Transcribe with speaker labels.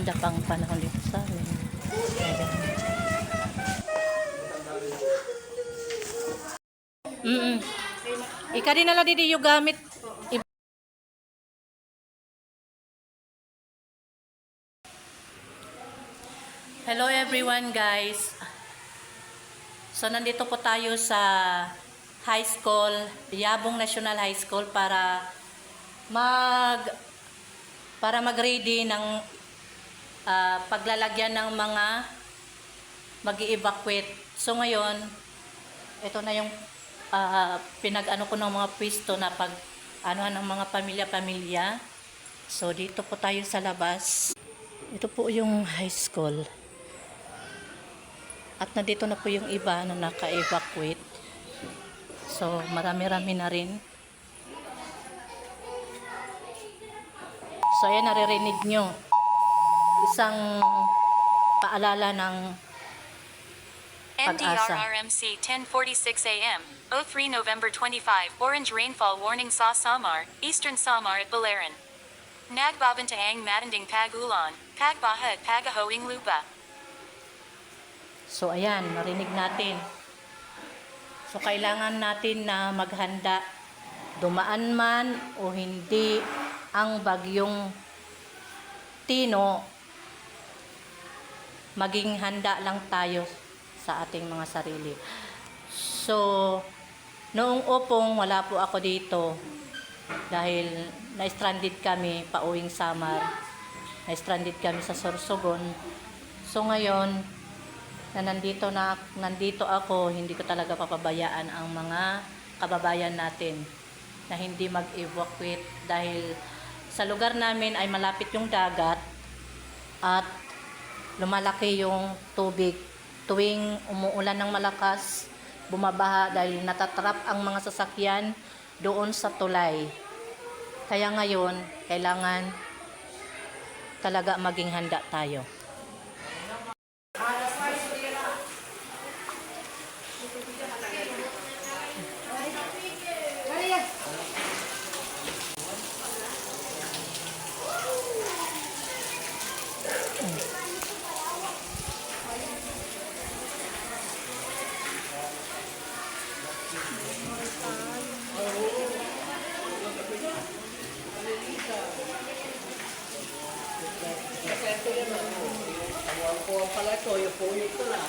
Speaker 1: maganda pang panahon dito sa amin. Ayan. Mm-mm. Ika din nalang didi yung gamit. Hello everyone guys. So nandito po tayo sa high school, Yabong National High School para mag para mag-ready ng ah, paglalagyan ng mga mag evacuate So ngayon, ito na yung ah, pinag-ano ko ng mga pwesto na pag ano ng mga pamilya-pamilya. So dito po tayo sa labas. Ito po yung high school. At nandito na po yung iba na naka-evacuate. So marami-rami na rin. So ayan naririnig nyo. Isang paalala ng Pag-asa.
Speaker 2: NDRRMC 1046 AM, 03 November 25 Orange rainfall warning sa Samar, Eastern Samar at Balaran. Nagbabantaang matanding pagulan, pagbahad pagahoing lupa.
Speaker 1: So ayan, narinig natin. So kailangan natin na maghanda. Dumaan man o hindi ang bagyong Tino, maging handa lang tayo sa ating mga sarili. So, noong upong wala po ako dito dahil na-stranded kami pauwing Samar. Na-stranded kami sa Sorsogon. So ngayon, na nandito na nandito ako, hindi ko talaga papabayaan ang mga kababayan natin na hindi mag-evacuate dahil sa lugar namin ay malapit yung dagat at lumalaki yung tubig. Tuwing umuulan ng malakas bumabaha dahil natatrap ang mga sasakyan doon sa tulay. Kaya ngayon kailangan talaga maging handa tayo
Speaker 3: Kalau kau kalau kau yang punya tu lah.